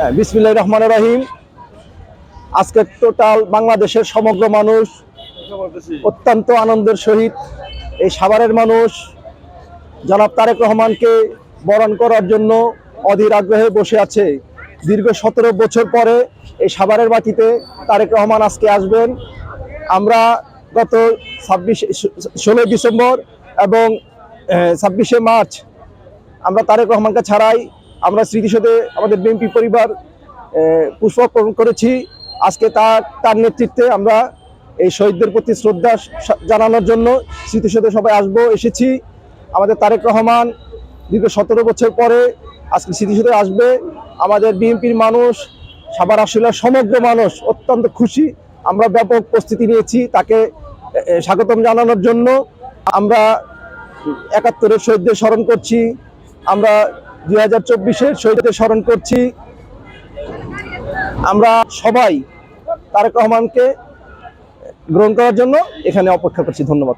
হ্যাঁ বিসমিল্লাহ রহমান রাহিম। আজকে টোটাল বাংলাদেশের সমগ্র মানুষ অত্যন্ত আনন্দের সহিত এই সাভারের মানুষ জনাব তারেক রহমানকে বরণ করার জন্য অধীর আগ্রহে বসে আছে। দীর্ঘ সতেরো বছর পরে এই সাভারের মাটিতে তারেক রহমান আজকে আসবেন। আমরা গত ছাব্বিশে, ষোলোই ডিসেম্বর এবং ছাব্বিশে মার্চ আমরা তারেক রহমানকে ছাড়াই আমরা স্মৃতিসৌধে আমাদের বিএনপি পরিবার পুষ্পার্পণ করেছি। আজকে তার তার নেতৃত্বে আমরা এই শহীদদের প্রতি শ্রদ্ধা জানানোর জন্য স্মৃতিসৌধে সবাই আসব, এসেছি। আমাদের তারেক রহমান দীর্ঘ সতেরো বছর পরে আজকে স্মৃতিসৌধে আসবে। আমাদের বিএনপির মানুষ সাবার আসলে সমগ্র মানুষ অত্যন্ত খুশি। আমরা ব্যাপক প্রস্তুতি নিয়েছি তাকে স্বাগতম জানানোর জন্য। আমরা একাত্তরের শহীদদের স্মরণ করছি। আমরা দুই হাজার চব্বিশের শহীদকে স্মরণ করছি। আমরা সবাই তারেক রহমানকে গ্রহণ করার জন্য এখানে অপেক্ষা করছি। ধন্যবাদ।